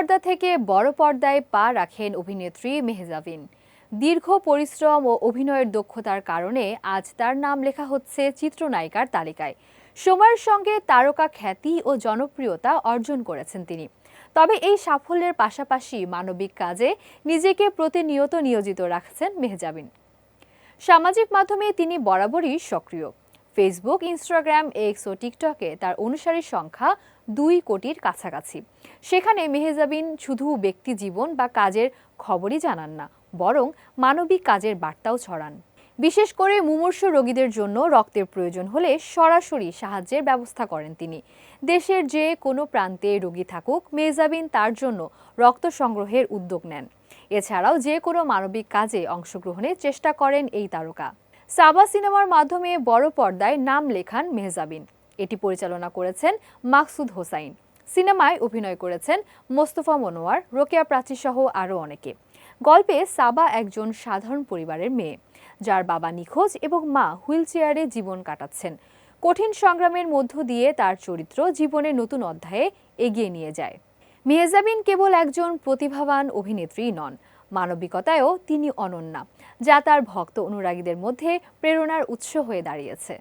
পর্দা থেকে বড় পর্দায় পা রাখেন অভিনেত্রী মেহজাবিন। দীর্ঘ পরিশ্রম ও অভিনয়ের দক্ষতার কারণে আজ তার নাম লেখা হচ্ছে চিত্রনায়িকার তালিকায়। সময়ের সঙ্গে তারকা খ্যাতি ও জনপ্রিয়তা অর্জন করেছেন তিনি। তবে এই সাফল্যের পাশাপাশি মানবিক কাজে নিজেকে প্রতিনিয়ত নিয়োজিত রাখছেন মেহজাবিন। সামাজিক মাধ্যমে তিনি বরাবরই সক্রিয়। ফেসবুক, ইনস্টাগ্রাম, এক্স ও টিকটকে তার অনুসারীর সংখ্যা দুই কোটির কাছাকাছি। সেখানে মেহেজাবিন শুধু ব্যক্তি জীবন বা কাজের খবরই জানান না, বরং মানবিক কাজের বার্তাও ছড়ান। বিশেষ করে মুমূর্ষু রোগীদের জন্য রক্তের প্রয়োজন হলে সরাসরি সাহায্যের ব্যবস্থা করেন তিনি। দেশের যে কোনো প্রান্তে রোগী থাকুক, মেহজাবিন তার জন্য রক্ত সংগ্রহের উদ্যোগ নেন। এছাড়াও যে কোনো মানবিক কাজে অংশগ্রহণের চেষ্টা করেন এই তারকা। সাবা সিনেমার মাধ্যমে বড় পর্দায় নাম লেখান মেহজাবিন। এটি পরিচালনা করেছেন মাকসুদ হোসাইন। সিনেমায় অভিনয় করেছেন মোস্তফা মনোয়ার, রোকেয়া প্রাচী সহ আরও অনেকে। গল্পে সাবা একজন সাধারণ পরিবারের মেয়ে, যার বাবা নিখোঁজ এবং মা হুইল চেয়ারে জীবন কাটাচ্ছেন। কঠিন সংগ্রামের মধ্য দিয়ে তার চরিত্র জীবনের নতুন অধ্যায়ে এগিয়ে নিয়ে যায়। মেহজাবিন কেবল একজন প্রতিভাবান অভিনেত্রী নন, মানবিকতায়ও তিনি অনন্যা, যা তার ভক্ত অনুরাগীদের মধ্যে প্রেরণার উৎস হয়ে দাঁড়িয়েছে।